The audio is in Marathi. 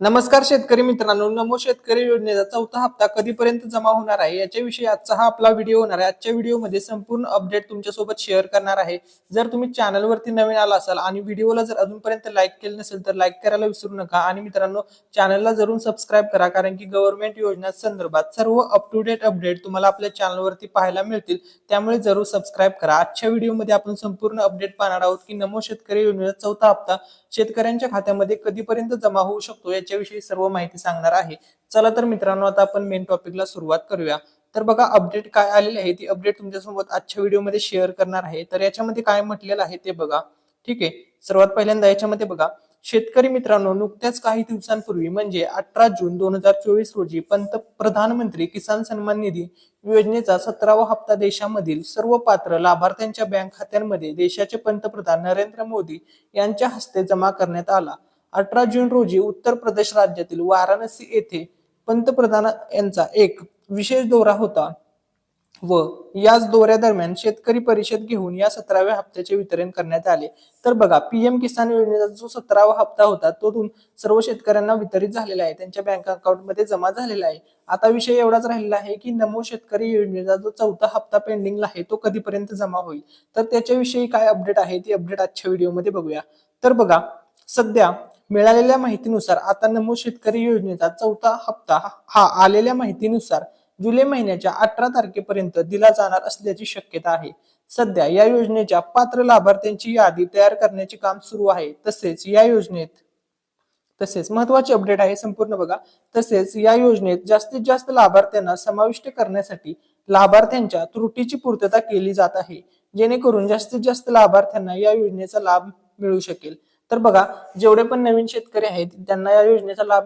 नमस्कार शेतकरी मित्रांनो नमो शेतकरी योजनेचा चौथा हप्ता कधीपर्यंत जमा होणार आहे? याच्याविषयी आजचा हा आपला व्हिडिओ होणार आहे. आजच्या व्हिडिओमध्ये संपूर्ण अपडेट तुमच्यासोबत शेअर करणार आहे. जर तुम्ही चॅनलवरती नवीन आला असाल आणि व्हिडिओला जर अजूनपर्यंत लाईक केलं नसेल तर लाईक करायला विसरू नका. आणि मित्रांनो चॅनलला जरूर सबस्क्राईब करा कारण की गव्हर्नमेंट योजना संदर्भात सर्व अप टू डेट अपडेट तुम्हाला आपल्या चॅनलवरती पाहायला मिळतील. त्यामुळे जरूर सबस्क्राईब करा. आजच्या व्हिडिओमध्ये आपण संपूर्ण अपडेट पाहणार आहोत की नमो शेतकरी योजनेचा चौथा हप्ता शेतकऱ्यांच्या खात्यामध्ये कधीपर्यंत जमा होऊ शकतो? त्याच्याविषयी सर्व माहिती सांगणार आहे. चला तर मित्रांनो आता आपण मेन टॉपिकला सुरुवात करूया. तर बघा अपडेट काय आलेली आहे ती अपडेट तुमच्यासोबत आजच्या व्हिडिओमध्ये शेअर करणार आहे. तर याच्यामध्ये काय म्हटलेलं आहे ते बघा. ठीक आहे? सर्वात पहिल्यांदा याच्यामध्ये बघा. शेतकरी मित्रांनो नुकत्याच काही दिवसांपूर्वी म्हणजे अठरा जून दोन हजार चोवीस रोजी पंतप्रधानमंत्री किसान सन्मान निधी योजनेचा सतरावा हप्ता देशामधील सर्व पात्र लाभार्थ्यांच्या बँक खात्यांमध्ये देशाचे पंतप्रधान नरेंद्र मोदी यांच्या हस्ते जमा करण्यात आला. अठरा जून रोजी उत्तर प्रदेश राज्यातील वाराणसी येथे पंतप्रधान यांचा एक विशेष दौरा होता व याच दौऱ्यादरम्यान शेतकरी परिषद घेऊन या सतराव्या हप्त्याचे वितरण करण्यात आले. तर बघा पीएम किसान योजनेचा जो सतरावा हप्ता होता तो सर्व शेतकऱ्यांना वितरित झालेला आहे. त्यांच्या बँक अकाउंटमध्ये जमा झालेला आहे. आता विषय एवढाच राहिलेला आहे की नमो शेतकरी योजनेचा जो चौथा हप्ता पेंडिंगला आहे तो कधीपर्यंत जमा होईल? तर त्याच्याविषयी काय अपडेट आहे ती अपडेट आजच्या व्हिडिओमध्ये बघूया. तर बघा सध्या मिळालेल्या माहितीनुसार आता नमो शेतकरी योजनेचा चौथा हप्ता हा आलेल्या माहितीनुसार जुलै महिन्याच्या अठरा तारखेपर्यंत दिला जाणार असल्याची शक्यता आहे. सध्या या योजनेच्या पात्र लाभार्थ्यांची यादी तयार करण्याचे काम सुरू आहे. तसेच या योजनेत तसेच महत्त्वाचे अपडेट आहे संपूर्ण बघा. तसेच या योजनेत जास्तीत जास्त लाभार्थ्यांना समाविष्ट करण्यासाठी लाभार्थ्यांच्या त्रुटीची पूर्तता केली जात आहे. जेणेकरून जास्तीत जास्त लाभार्थ्यांना या योजनेचा लाभ मिळू शकेल. तर बघा जेवढे पण नवीन शेतकरी आहेत त्यांना या योजनेचा लाभ